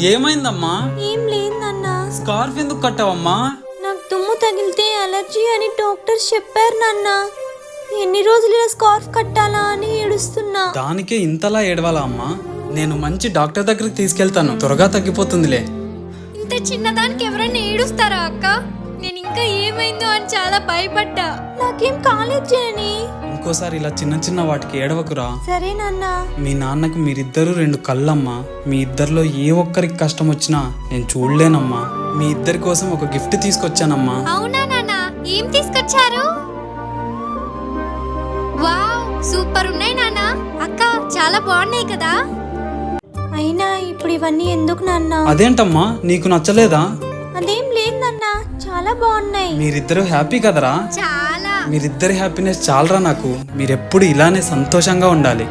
ఏమైందమ్మా? ఏం లేదు నాన్న స్కార్ఫ్ ఎందుకు కట్టావమ్మా? నాకు తుమ్ము తగిలితే అలర్జీ అని డాక్టర్ చెప్పారు నాన్న. ఎన్ని రోజులు ఇలా స్కార్ఫ్ కట్టాలా అని ఏడుస్తున్నా. దానికే ఇంతలా ఏడవాలా అమ్మా? నేను మంచి డాక్టర్ దగ్గరికి తీసుకెళ్తాను. త్వరగా తగ్గిపోతుందిలే. ఇంత చిన్నదానికి ఎవరైనా ఏడుస్తారా అక్క? నేను ఇంకా ఏమైందో అని చాలా భయపడ్డా. నాకేం కాలేదు జనని. ఇంకోసారి ఇలా చిన్న చిన్న వాటికి ఏడవకురా. సరే నాన్న. మీ నాన్నకు మీరిద్దరూ రెండు కళ్ళమ్మా. మీ ఇద్దరిలో ఏ ఒక్కరికి కష్టం వచ్చినా నేను చూడలేనమ్మా. మీ ఇద్దరి కోసం ఒక గిఫ్ట్ తీసుకొచ్చానమ్మా. అవునా నాన్న? ఏం తీసుకొచ్చారు? వావ్ సూపర్ ఉన్నాయి నాన్న. అక్క చాలా బాగున్నాయి కదా. అయినా ఇప్పుడు ఇవన్నీ ఎందుకు నాన్న? అదేంటమ్మా? నీకు నచ్చలేదా? చాలా బాగున్నాయి. మీరిద్దరూ హ్యాపీ కదరా? చాలా. మీరిద్దరి హ్యాపీనెస్ చాలరా నాకు? మీరెప్పుడు ఇలానే సంతోషంగా ఉండాలి.